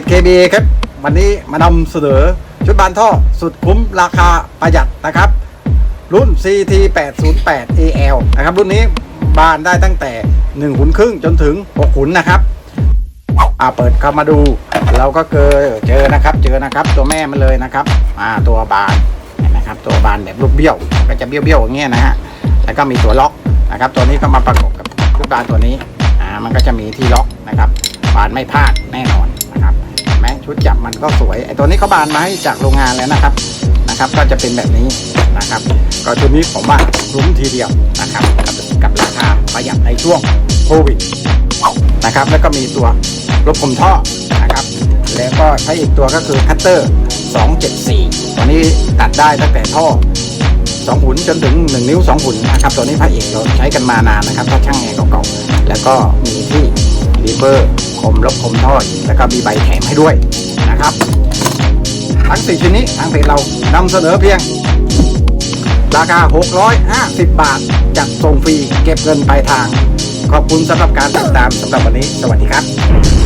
จ KBA ครับวันนี้มานำเสนอชุดบานท่อสุดคุ้มราคาประหยัดนะครับ รุ่น CT 808 AL นะครับ รุ่นนี้บานได้ตั้งแต่1หุนครึ่งจนถึง6หุนนะครับอ่าเปิดเข้ามาดูเราก็เจอเจอนะครับเจอนะครับตัวแม่มันเลยนะครับอ่าตัวบานเห็นไหมครับตัวบานแบบลูกเบี้ยวก็จะเบี้ยวๆอย่างเงี้ยนะฮะแล้วก็มีตัวล็อกนะครับ ตัวนี้ก็มาประกบกับชุดบานตัวนี้อ่ามันก็จะมีที่ล็อกนะครับบานไม่พลาดแน่นอน ชุดจับมันก็สวยไอตัวนี้เขาบานมาให้จากโรงงานแล้วนะครับนะครับ ก็จะเป็นแบบนี้นะครับ ก็ชุดนี้ผมว่าคุ้มทีเดียวนะครับ กับกับราคาประหยัดในช่วงโควิดนะครับแล้วก็มีตัวลบผมท่อนะครับแล้วก็ใช้อีกตัวก็คือคัตเตอร์ 274 ตัวนี้ตัดได้ตั้งแต่ท่อ2หุนจนถึง 1 นิ้ว 2 หุนนะครับตัวนี้พระเอกเราใช้กันมานานนะครับถ้าช่างแอร์เก่าๆแล้วก็มีที่รีเบอร์ ลบคมท่อดแล้วก็มีใบแถมให้ด้วยนะครับ ทั้ง4ชิ้นนี้ทางเพจเรานำเสนอเพียง ราคา 650 บาท จัดส่งฟรีเก็บเงินปลายทาง ขอบคุณสำหรับการติดตามสำหรับวันนี้ สวัสดีครับ